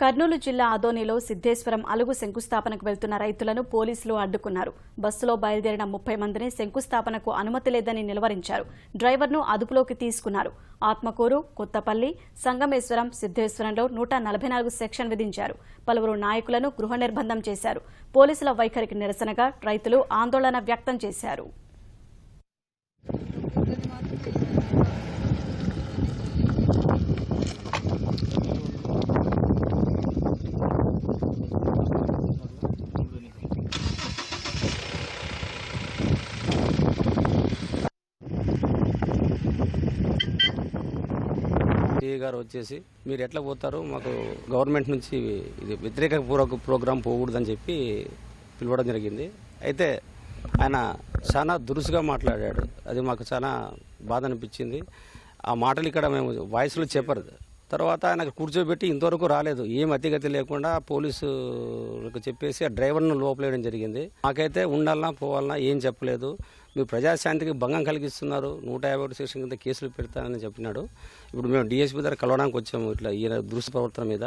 కర్నూలు జిల్లా ఆదోనిలో సిద్దేశ్వరం అలుగు శంకుస్థాపనకు వెళ్తున్న రైతులను పోలీసులు అడ్డుకున్నారు. బస్సులో బయలుదేరిన ముప్పై మందిని శంకుస్థాపనకు అనుమతి లేదని నిలువరించారు. డ్రైవర్ను అదుపులోకి తీసుకున్నారు. ఆత్మకూరు కొత్తపల్లి సంగమేశ్వరం సిద్దేశ్వరంలో నూట నలభై నాలుగు సెక్షన్ విధించారు. పలువురు నాయకులను గృహ నిర్బంధం చేశారు. పోలీసుల వైఖరికి నిరసనగా రైతులు ఆందోళన వ్యక్తం చేశారు. ఏ గారు వచ్చేసి మీరు ఎట్లా పోతారు? మాకు గవర్నమెంట్ నుంచి ఇది వ్యతిరేక పూర్వక ప్రోగ్రాం పోకూడదని చెప్పి పిలవడం జరిగింది. అయితే ఆయన చాలా దురుసుగా మాట్లాడాడు. అది మాకు చాలా బాధ అనిపించింది. ఆ మాటలు ఇక్కడ మేము వాయిస్లో చెప్పరు. తర్వాత ఆయనకు కూర్చోబెట్టి ఇంతవరకు రాలేదు. ఏం అతిగతి లేకుండా పోలీసులకు చెప్పేసి ఆ డ్రైవర్ను లోపలేయడం జరిగింది. మాకైతే ఉండాలన్నా పోవాలన్నా ఏం చెప్పలేదు. మీరు ప్రజాశాంతికి భంగం కలిగిస్తున్నారు. నూట యాభై ఒకటి సెక్షన్ కింద కేసులు పెడతానని చెప్పినాడు. ఇప్పుడు మేము డిఎస్పీ దగ్గర కలవడానికి వచ్చాము ఇట్లా ఈయన దృశ్య ప్రవర్తన మీద.